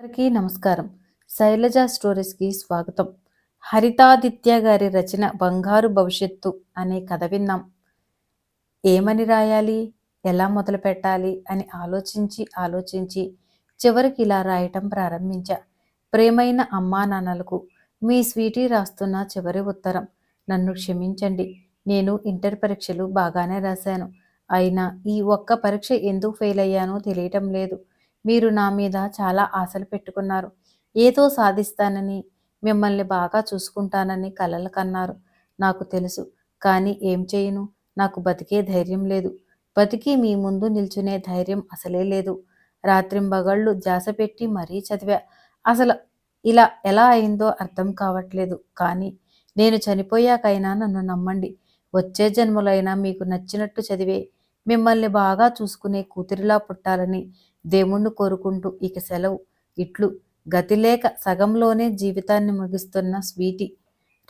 అందరికీ నమస్కారం. శైలజ స్టోరీస్కి స్వాగతం. హరితాదిత్య గారి రచన బంగారు భవిష్యత్తు అనే కథ విన్నాం. ఏమని రాయాలి? ఎలా మొదలు పెట్టాలి? అని ఆలోచించి ఆలోచించి చివరికి ఇలా రాయటం ప్రారంభించా. ప్రేమైన అమ్మా నాన్నలకు మీ స్వీటీ రాస్తున్న చివరి ఉత్తరం నన్ను క్షమించండి. నేను ఇంటర్ పరీక్షలు బాగానే రాశాను. అయినా ఈ ఒక్క పరీక్ష ఎందుకు ఫెయిల్ అయ్యానో తెలియటం లేదు. మీరు నా మీద చాలా ఆశలు పెట్టుకున్నారు. ఏదో సాధిస్తానని మిమ్మల్ని బాగా చూసుకుంటానని కలలు కన్నారు. నాకు తెలుసు. కానీ ఏం చేయను? నాకు బతికే ధైర్యం లేదు. బతికి మీ ముందు నిల్చునే ధైర్యం అసలే లేదు. రాత్రింబగళ్ళు జాస పెట్టి మరీ చదివా. అసలు ఇలా ఎలా అయిందో అర్థం కావట్లేదు. కానీ నేను చనిపోయాకైనా నన్ను నమ్మండి. వచ్చే జన్మలైనా మీకు నచ్చినట్టు చదివే మిమ్మల్ని బాగా చూసుకునే కూతురిలా పుట్టాలని దేవుణ్ణి కోరుకుంటూ ఇక సెలవు. ఇట్లు గతిలేక సగంలోనే జీవితాన్ని ముగిస్తున్న స్వీటీ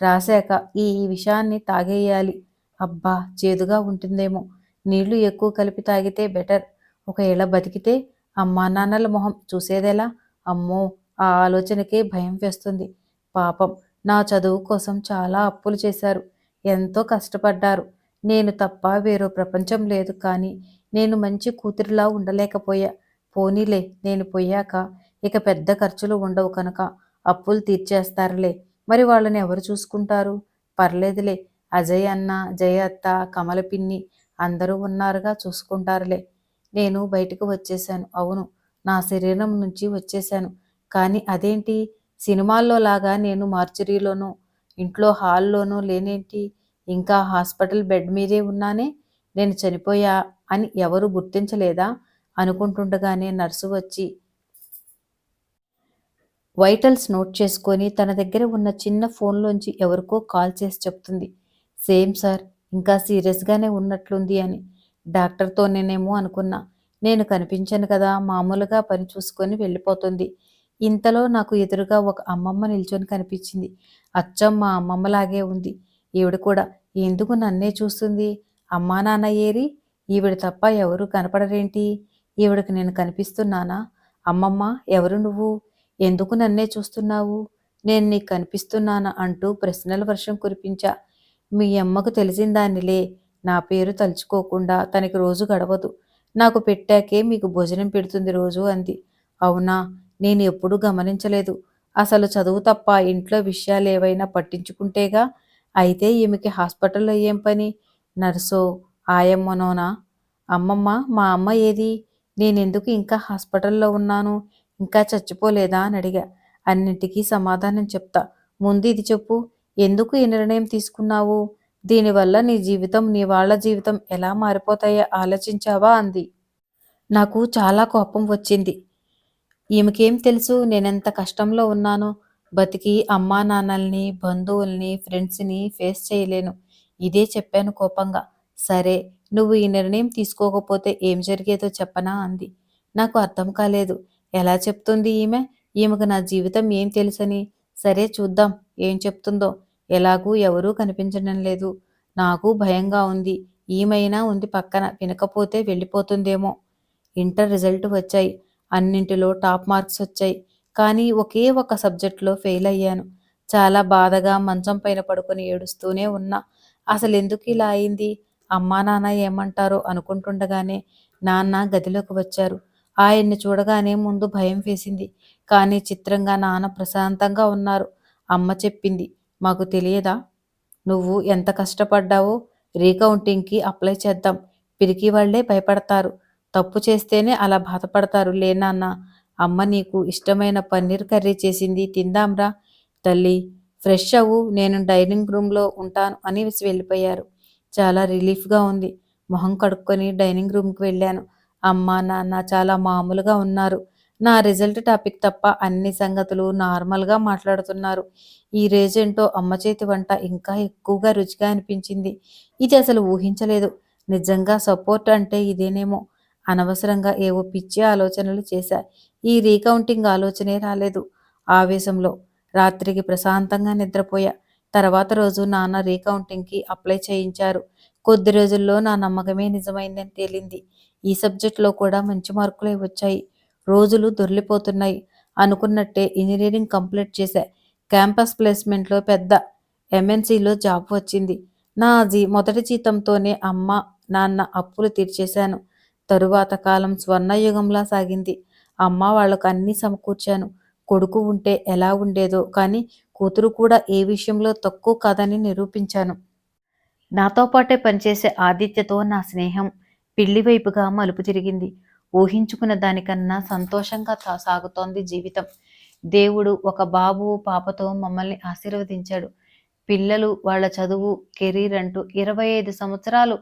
రాశాక ఈ విషయాన్ని తాగేయాలి. అబ్బా చేదుగా ఉంటుందేమో. నీళ్ళు ఎక్కువ కలిపి తాగితే బెటర్. ఒకవేళ బతికితే అమ్మా నాన్నల మొహం చూసేదెలా? అమ్మో ఆ ఆలోచనకే భయం వేస్తుంది. పాపం నా చదువు కోసం చాలా అప్పులు చేశారు. ఎంతో కష్టపడ్డారు. నేను తప్ప వేరో ప్రపంచం లేదు కానీ నేను మంచి కూతురిలా ఉండలేకపోయా. పోనీలే నేను పోయాక ఇక పెద్ద ఖర్చులు ఉండవు కనుక అప్పులు తీర్చేస్తారులే. మరి వాళ్ళని ఎవరు చూసుకుంటారు? పర్లేదులే. అజయ్ అన్న జయ అత్త కమల పిన్ని అందరూ ఉన్నారుగా చూసుకుంటారులే. నేను బయటకు వచ్చేశాను. అవును నా శరీరం నుంచి వచ్చేశాను. కానీ అదేంటి? సినిమాల్లో లాగా నేను మార్చురీలోనూ ఇంట్లో హాల్లోనూ లేనేంటి? ఇంకా హాస్పిటల్ బెడ్ మీదే ఉన్నానే? నేను చనిపోయా అని ఎవరు గుర్తించలేదా? అనుకుంటుండగానే నర్సు వచ్చి వైటల్స్ నోట్ చేసుకొని తన దగ్గర ఉన్న చిన్న ఫోన్లోంచి ఎవరికో కాల్ చేసి చెప్తుంది. సేమ్ సార్ ఇంకా సీరియస్గానే ఉన్నట్లుంది అని. డాక్టర్తో నేనేమో అనుకున్నా. నేను కనిపించను కదా మామూలుగా పని చూసుకొని వెళ్ళిపోతుంది. ఇంతలో నాకు ఎదురుగా ఒక అమ్మమ్మ నిల్చొని కనిపించింది. అచ్చం మా అమ్మమ్మలాగే ఉంది. ఈవిడ కూడా ఎందుకు నన్నే చూస్తుంది? అమ్మా నాన్న ఏరి? ఈవిడ తప్ప ఎవరు కనపడరేంటి? ఈవిడకి నేను కనిపిస్తున్నానా? అమ్మమ్మ ఎవరు నువ్వు? ఎందుకు నన్నే చూస్తున్నావు? నేను నీకు కనిపిస్తున్నానా అంటూ ప్రశ్నల వర్షం కురిపించా. మీ అమ్మకు తెలిసిన దానిలే. నా పేరు తలుచుకోకుండా తనకి రోజు గడవదు. నాకు పెట్టాకే మీకు భోజనం పెడుతుంది రోజు అంది. అవునా? నేను ఎప్పుడూ గమనించలేదు. అసలు చదువు తప్ప ఇంట్లో విషయాలు ఏవైనా పట్టించుకుంటేగా? అయితే ఈమెకి హాస్పిటల్లో ఏం పని? నర్సో ఆయమ్మనోనా అమ్మమ్మ మా అమ్మ ఏది? నేనెందుకు ఇంకా హాస్పిటల్లో ఉన్నాను? ఇంకా చచ్చిపోలేదా? అని అడిగా. అన్నింటికీ సమాధానం చెప్తా. ముందు ఇది చెప్పు. ఎందుకు ఈ నిర్ణయం తీసుకున్నావు? దీనివల్ల నీ జీవితం నీ వాళ్ళ జీవితం ఎలా మారిపోతాయో ఆలోచించావా? అంది. నాకు చాలా కోపం వచ్చింది. ఈమెకేం తెలుసు? నేనెంత కష్టంలో ఉన్నానో? బతికి అమ్మా నాన్నల్ని బంధువుల్ని ఫ్రెండ్స్ని ఫేస్ చేయలేను. ఇదే చెప్పాను కోపంగా. సరే నువ్వు ఈ నిర్ణయం తీసుకోకపోతే ఏం జరిగేదో చెప్పనా అంది. నాకు అర్థం కాలేదు. ఎలా చెప్తుంది ఈమె? ఈమెకు నా జీవితం ఏం తెలుసని? సరే చూద్దాం ఏం చెప్తుందో. ఎలాగూ ఎవరూ కనిపించడం లేదు. నాకు భయంగా ఉంది. ఈమైనా ఉంది పక్కన వినకపోతే వెళ్ళిపోతుందేమో. ఇంటర్ రిజల్ట్ వచ్చాయి. అన్నింటిలో టాప్ మార్క్స్ వచ్చాయి. కానీ ఒకే ఒక సబ్జెక్ట్లో ఫెయిల్ అయ్యాను. చాలా బాధగా మంచం పైన పడుకొని ఏడుస్తూనే ఉన్నా. అసలు ఎందుకు ఇలా అయింది? అమ్మా నాన్న ఏమంటారో అనుకుంటుండగానే నాన్న గదిలోకి వచ్చారు. ఆయన్ని చూడగానే ముందు భయం వేసింది. కానీ చిత్రంగా నాన్న ప్రశాంతంగా ఉన్నారు. అమ్మ చెప్పింది మాకు తెలియదా? నువ్వు ఎంత కష్టపడ్డావో? రీకౌంటింగ్కి అప్లై చేద్దాం. పిరికి వాళ్ళే భయపడతారు. తప్పు చేస్తేనే అలా బాధపడతారు లేనాన్న అమ్మ నీకు ఇష్టమైన పన్నీర్ కర్రీ చేసింది తిందాంరా. తల్లి ఫ్రెష్ అవ్వు. నేను డైనింగ్ రూమ్లో ఉంటాను అని వెళ్ళిపోయారు. చాలా రిలీఫ్గా ఉంది. మొహం కడుక్కొని డైనింగ్ రూమ్కి వెళ్ళాను. అమ్మ నాన్న చాలా మామూలుగా ఉన్నారు. నా రిజల్ట్ టాపిక్ తప్ప అన్ని సంగతులు నార్మల్గా మాట్లాడుతున్నారు. ఈ రేజెంటో అమ్మ చేతి వంట ఇంకా ఎక్కువగా రుచిగా అనిపించింది. ఇది అసలు ఊహించలేదు. నిజంగా సపోర్ట్ అంటే ఇదేనేమో. అనవసరంగా ఏవో పిచ్చి ఆలోచనలు చేశా. ఈ రీకౌంటింగ్ ఆలోచనే రాలేదు. ఆవేశంలో రాత్రికి ప్రశాంతంగా నిద్రపోయా. తర్వాత రోజు నాన్న రీకౌంటింగ్కి అప్లై చేయించారు. కొద్ది రోజుల్లో నా నమ్మకమే నిజమైందని తేలింది. ఈ సబ్జెక్ట్లో కూడా మంచి మార్కులే వచ్చాయి. రోజులు దొర్లిపోతున్నాయి అనుకున్నట్టే ఇంజనీరింగ్ కంప్లీట్ చేశా. క్యాంపస్ ప్లేస్మెంట్లో పెద్ద ఎంఎన్సీలో జాబ్ వచ్చింది. నా జీ మొదటి జీతంతోనే అమ్మ నాన్న అప్పులు తీర్చేశాను. తరువాత కాలం స్వర్ణయుగంలా సాగింది. అమ్మ వాళ్ళకు అన్నీ సమకూర్చాను. కొడుకు ఉంటే ఎలా ఉండేదో కానీ కూతురు కూడా ఏ విషయంలో తక్కువ కాదని నిరూపించాను. నాతో పాటే పనిచేసే ఆదిత్యతో నా స్నేహం పిల్లి వైపుగా మలుపు తిరిగింది. ఊహించుకున్న దానికన్నా సంతోషంగా తా- సాగుతోంది జీవితం. దేవుడు ఒక బాబు పాపతో మమ్మల్ని ఆశీర్వదించాడు. పిల్లలు వాళ్ళ చదువు కెరీర్ అంటూ ఇరవై ఐదు సంవత్సరాలు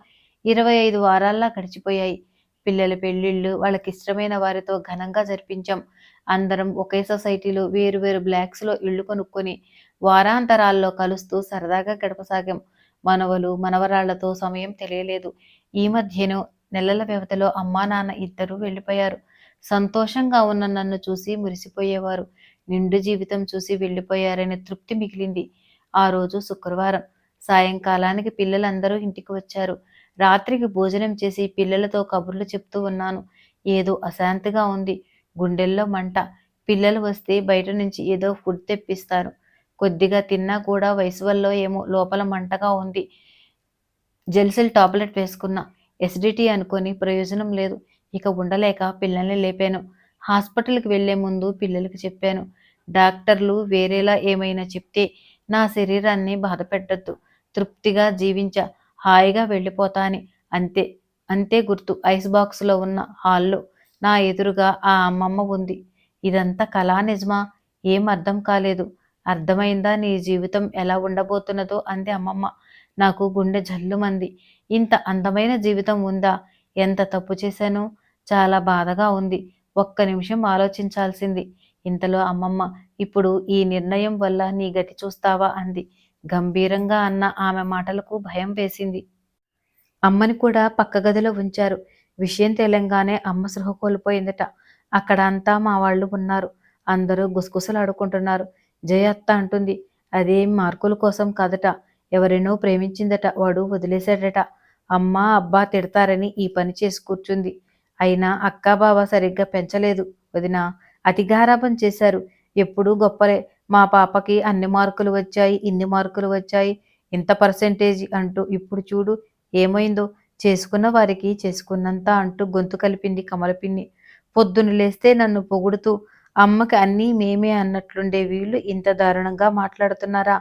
ఇరవై ఐదు వారాల్లా గడిచిపోయాయి. పిల్లల పెళ్ళిళ్ళు వాళ్ళకి ఇష్టమైన వారితో ఘనంగా జరిపించాం. అందరం ఒకే సొసైటీలో వేరు వేరు బ్లాక్స్లో ఇళ్ళు కొనుక్కొని వారాంతరాల్లో కలుస్తూ సరదాగా గడపసాగాం. మనవలు మనవరాళ్ళతో సమయం తెలియలేదు. ఈ మధ్యను నెలల వ్యవధిలో అమ్మా నాన్న ఇద్దరూ వెళ్ళిపోయారు. సంతోషంగా ఉన్న నన్ను చూసి మురిసిపోయేవారు. నిండు జీవితం చూసి వెళ్ళిపోయారనే తృప్తి మిగిలింది. ఆ రోజు శుక్రవారం. సాయంకాలానికి పిల్లలందరూ ఇంటికి వచ్చారు. రాత్రికి భోజనం చేసి పిల్లలతో కబుర్లు చెప్తూ ఉన్నాను. ఏదో అశాంతిగా ఉంది. గుండెల్లో మంట. పిల్లలు వస్తే బయట నుంచి ఏదో ఫుడ్ తెప్పిస్తారు. కొద్దిగా తిన్నా కూడా వయసు వల్ల ఏమో లోపల మంటగా ఉంది. జెల్సిల్ టాబ్లెట్ వేసుకున్నా. ఎసిడిటీ అనుకొని ప్రయోజనం లేదు. ఇక ఉండలేక పిల్లల్ని లేపాను. హాస్పిటల్కి వెళ్ళే ముందు పిల్లలకి చెప్పాను. డాక్టర్లు వేరేలా ఏమైనా చెప్తే నా శరీరాన్ని బాధపెట్టద్దు. తృప్తిగా జీవించ. హాయిగా వెళ్ళిపోతాని. అంతే అంతే గుర్తు. ఐస్ బాక్స్లో ఉన్న హాల్లో నా ఎదురుగా ఆ అమ్మమ్మ ఉంది. ఇదంతా కళా నిజమా? ఏం అర్థం కాలేదు. అర్థమైందా నీ జీవితం ఎలా ఉండబోతున్నదో అంది అమ్మమ్మ. నాకు గుండె జల్లుమంది. ఇంత అందమైన జీవితం ఉందా? ఎంత తప్పు చేశానో? చాలా బాధగా ఉంది. ఒక్క నిమిషం ఆలోచించాల్సింది. ఇంతలో అమ్మమ్మ ఇప్పుడు ఈ నిర్ణయం వల్ల నీ గతి చూస్తావా? అంది. గంభీరంగా అన్న ఆమె మాటలకు భయం వేసింది. అమ్మని కూడా పక్క గదిలో ఉంచారు. విషయం తేలంగానే అమ్మ సృహ కోల్పోయిందట. అక్కడ అంతా మా వాళ్ళు ఉన్నారు. అందరూ గుసగుసలాడుకుంటున్నారు. జయత్త అంటుంది అదేం మార్కుల కోసం కదట. ఎవరినో ప్రేమించిందట. వాడు వదిలేశాడట. అమ్మ అబ్బా తిడతారని ఈ పని చేసి కూర్చుంది. అయినా అక్క బావ సరిగ్గా పెంచలేదు. వదిన అతిగారాపం చేశారు. ఎప్పుడూ గొప్పలే. మా పాపకి అన్ని మార్కులు వచ్చాయి ఇన్ని మార్కులు వచ్చాయి. ఇంత పర్సెంటేజ్ అంటూ ఇప్పుడు చూడు ఏమైందో? చేసుకున్న వారికి చేసుకున్నంత అంటూ గొంతు కలిపింది కమలపిన్ని పొద్దున లేస్తే నన్ను పొగుడుతూ అమ్మకి అన్నీ మేమే అన్నట్లుండే వీళ్ళు ఇంత దారుణంగా మాట్లాడుతున్నారా?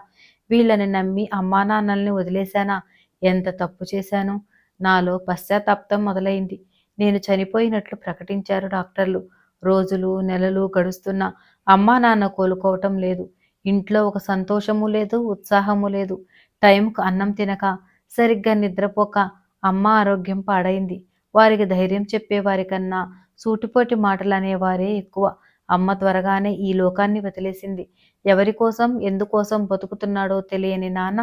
వీళ్ళని నమ్మి అమ్మా నాన్నల్ని వదిలేశానా? ఎంత తప్పు చేశాను? నాలో పశ్చాత్తాప్తం మొదలైంది. నేను చనిపోయినట్లు ప్రకటించారు డాక్టర్లు. రోజులు నెలలు గడుస్తున్నా. అమ్మా నాన్న కోలుకోవటం లేదు. ఇంట్లో ఒక సంతోషము లేదు ఉత్సాహము లేదు. టైంకు అన్నం తినక సరిగ్గా నిద్రపోక అమ్మ ఆరోగ్యం పాడైంది. వారికి ధైర్యం చెప్పేవారి కన్నా సూటిపోటి మాటలు అనేవారే ఎక్కువ. అమ్మ త్వరగానే ఈ లోకాన్ని వదిలేసింది. ఎవరి కోసం ఎందుకోసం బతుకుతున్నాడో తెలియని నాన్న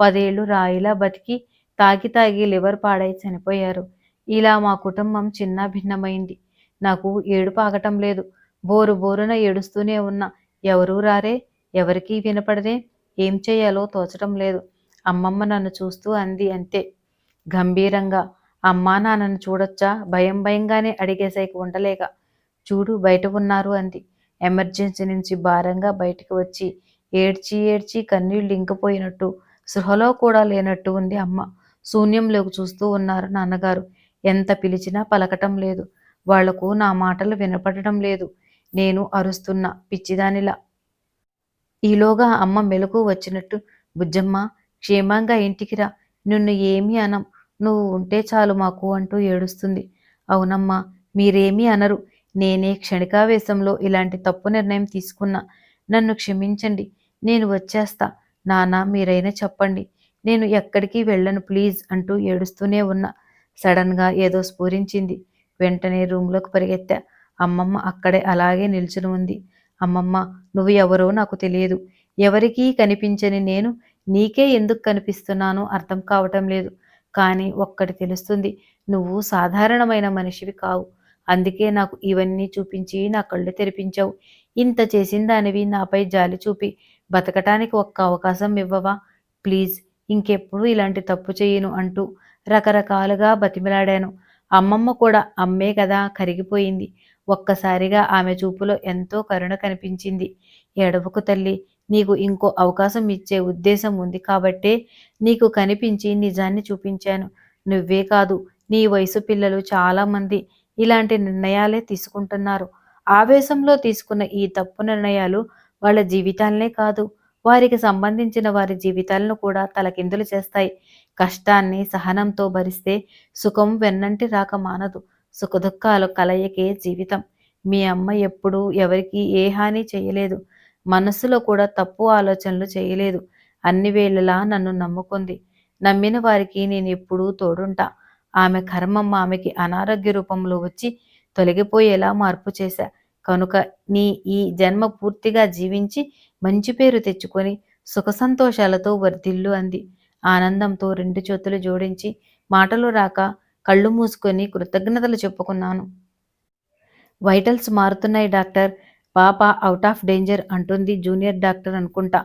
పదేళ్ళు రాయిలా బతికి తాగి తాగి లివర్ పాడై చనిపోయారు. ఇలా మా కుటుంబం చిన్న భిన్నమైంది. నాకు ఏడుపు ఆగటం లేదు. బోరు బోరున ఏడుస్తూనే ఉన్నా ఎవరూ రారే? ఎవరికీ వినపడదే? ఏం చేయాలో తోచటం లేదు. అమ్మమ్మ నన్ను చూస్తూ అంది అంతే. గంభీరంగా. అమ్మా నాన్నను చూడొచ్చా? భయం భయంగానే అడిగేసైకి ఉండలేక చూడు బయట ఉన్నారు అంది. ఎమర్జెన్సీ నుంచి భారంగా బయటకు వచ్చి ఏడ్చి ఏడ్చి కన్నీళ్ళు ఇంకిపోయినట్టు. సృహలో కూడా లేనట్టు ఉంది అమ్మ. శూన్యంలోకి చూస్తూ ఉన్నారు నాన్నగారు. ఎంత పిలిచినా పలకటం లేదు. వాళ్ళకు నా మాటలు వినపడటం లేదు. నేను అరుస్తున్నా పిచ్చిదానిలా. ఈలోగా అమ్మ మెలకు వచ్చినట్టు బుజ్జమ్మ క్షేమంగా ఇంటికి రా. నిన్ను ఏమీ అనం. నువ్వు ఉంటే చాలు మాకు అంటూ ఏడుస్తుంది. అవునమ్మా మీరేమీ అనరు. నేనే క్షణికావేశంలో ఇలాంటి తప్పు నిర్ణయం తీసుకున్నా. నన్ను క్షమించండి. నేను వచ్చేస్తా. నాన్న మీరైనా చెప్పండి. నేను ఎక్కడికి వెళ్ళను ప్లీజ్ అంటూ ఏడుస్తూనే ఉన్నా. సడన్గా ఏదో స్ఫూరించింది. వెంటనే రూమ్లోకి పరిగెత్తా. అమ్మమ్మ అక్కడే అలాగే నిల్చుని ఉంది. అమ్మమ్మ నువ్వు ఎవరో నాకు తెలియదు. ఎవరికీ కనిపించని నేను నీకే ఎందుకు కనిపిస్తున్నానో అర్థం కావటం లేదు. కానీ ఒక్కటి తెలుస్తుంది నువ్వు సాధారణమైన మనిషివి కావు. అందుకే నాకు ఇవన్నీ చూపించి నా కళ్ళు తెరిపించావు. ఇంత చేసిన దానివి నాపై జాలి చూపి బతకటానికి ఒక్క అవకాశం ఇవ్వవా? ప్లీజ్ ఇంకెప్పుడు ఇలాంటి తప్పు చేయను అంటూ రకరకాలుగా బతిమిలాడాను. అమ్మమ్మ కూడా అమ్మే కదా కరిగిపోయింది. ఒక్కసారిగా ఆమె చూపులో ఎంతో కరుణ కనిపించింది. ఎడవకు తల్లి నీకు ఇంకో అవకాశం ఇచ్చే ఉద్దేశం ఉంది కాబట్టే నీకు కనిపించి నిజాన్ని చూపించాను. నువ్వే కాదు నీ వయసు పిల్లలు చాలామంది ఇలాంటి నిర్ణయాలే తీసుకుంటున్నారు. ఆవేశంలో తీసుకున్న ఈ తప్పు నిర్ణయాలు వాళ్ళ జీవితాలనే కాదు వారికి సంబంధించిన వారి జీవితాలను కూడా తలకిందులు చేస్తాయి. కష్టాన్ని సహనంతో భరిస్తే సుఖం వెన్నంటి రాక మానదు. సుఖదుఖాలు కలయికే జీవితం. మీ అమ్మ ఎప్పుడూ ఎవరికి ఏ హాని చేయలేదు. మనస్సులో కూడా తప్పు ఆలోచనలు చేయలేదు. అన్ని వేళలా నన్ను నమ్ముకుంది. నమ్మిన వారికి నేను ఎప్పుడూ తోడుంటా. ఆమె కర్మం ఆమెకి అనారోగ్య రూపంలో వచ్చి తొలగిపోయేలా మార్పు చేశా. కనుక నీ ఈ జన్మ పూర్తిగా జీవించి మంచి పేరు తెచ్చుకొని సుఖ సంతోషాలతో వర్ధిల్లు అంది. ఆనందంతో రెండు చేతులు జోడించి మాటలు రాక కళ్ళు మూసుకొని కృతజ్ఞతలు చెప్పుకున్నాను. వైటల్స్ మారుతున్నాయి డాక్టర్. పాప అవుట్ ఆఫ్ డేంజర్ అంటుంది జూనియర్ డాక్టర్ అనుకుంటా.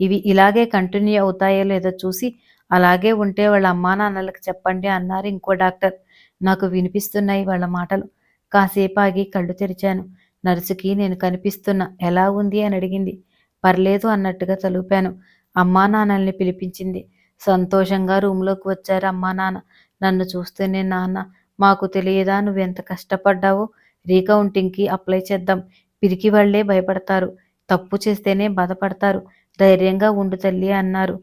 ఇవి ఇలాగే కంటిన్యూ అవుతాయో లేదో చూసి అలాగే ఉంటే వాళ్ళ అమ్మా నాన్నలకు చెప్పండి అన్నారు ఇంకో డాక్టర్. నాకు వినిపిస్తున్నాయి వాళ్ళ మాటలు. కాసేపు ఆగి కళ్ళు తెరిచాను. నర్సుకి నేను కనిపిస్తున్నా. ఎలా ఉంది? అని అడిగింది. పర్లేదు అన్నట్టుగా తలుపాను. అమ్మా నాన్నల్ని పిలిపించింది. సంతోషంగా రూమ్లోకి వచ్చారు అమ్మా నాన్న. నన్ను చూస్తేనే నాన్న మాకు తెలియదా నువ్వెంత కష్టపడ్డావో? రీకౌంటింగ్కి అప్లై చేద్దాం. పిరికి వాళ్ళే భయపడతారు. తప్పు చేస్తేనే బాధపడతారు. ధైర్యంగా ఉండు తల్లి అన్నారు.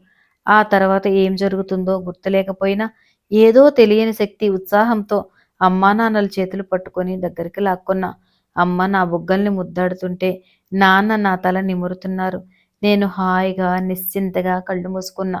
ఆ తర్వాత ఏం జరుగుతుందో గుర్తులేకపోయినా ఏదో తెలియని శక్తి ఉత్సాహంతో అమ్మా నాన్నల చేతులు పట్టుకొని దగ్గరికి లాక్కున్నా. అమ్మ నా బుగ్గల్ని ముద్దాడుతుంటే నాన్న నా తల నిమురుతున్నారు. నేను హాయిగా నిశ్చింతగా కళ్ళు మూసుకున్నా.